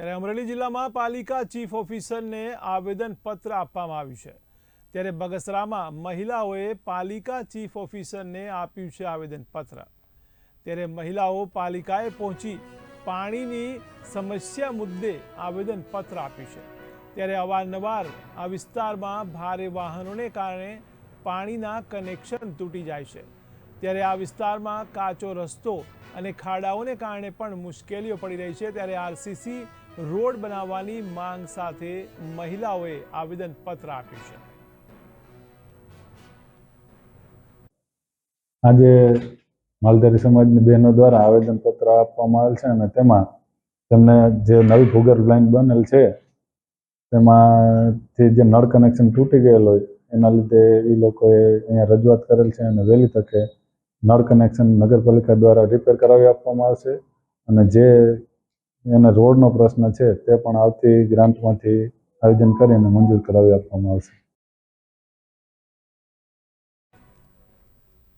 ત્યારે અમરેલી જિલ્લામાં પાલિકા ચીફ ઓફિસરને આવેદનપત્ર આપવામાં આવ્યું છે. ત્યારે બગસરામાં મહિલાઓએ પાલિકા ચીફ ઓફિસરને આપ્યું છે આવેદનપત્ર. ત્યારે મહિલાઓ પાલિકાએ પહોંચી પાણીની સમસ્યા મુદ્દે આવેદનપત્ર આપ્યું છે. ત્યારે અવારનવાર આ વિસ્તારમાં ભારે વાહનોને કારણે પાણીના કનેક્શન તૂટી જાય છે. ત્યારે આ વિસ્તારમાં કાચો રસ્તો અને ખાડાઓને કારણે પણ મુશ્કેલીઓ પડી રહી છે. ત્યારે આરસીસી રોડ બનાવવાની માંગ સાથે મહિલાઓએ આવેદનપત્ર આપ્યું છે. આજે માલધારી સમાજની બહેનો દ્વારા આવેદનપત્ર આપવામાં આવેલ છે અને તેમાં તેમને જે નવી ભૂગર્ભ લાઈન બનેલ છે, તેમાંથી જે નળ કનેક્શન તૂટી ગયેલ હોય, એના લીધે એ લોકોએ અહીંયા રજૂઆત કરેલ છે અને વહેલી તકે નળ કનેક્શન નગરપાલિકા દ્વારા રિપેર કરાવી આપવામાં આવશે અને જે એને રોડનો પ્રશ્ન છે તે પણ આવતી ગ્રાન્ટમાંથી આયોજન કરીને મંજૂર કરાવી આપવામાં આવશે.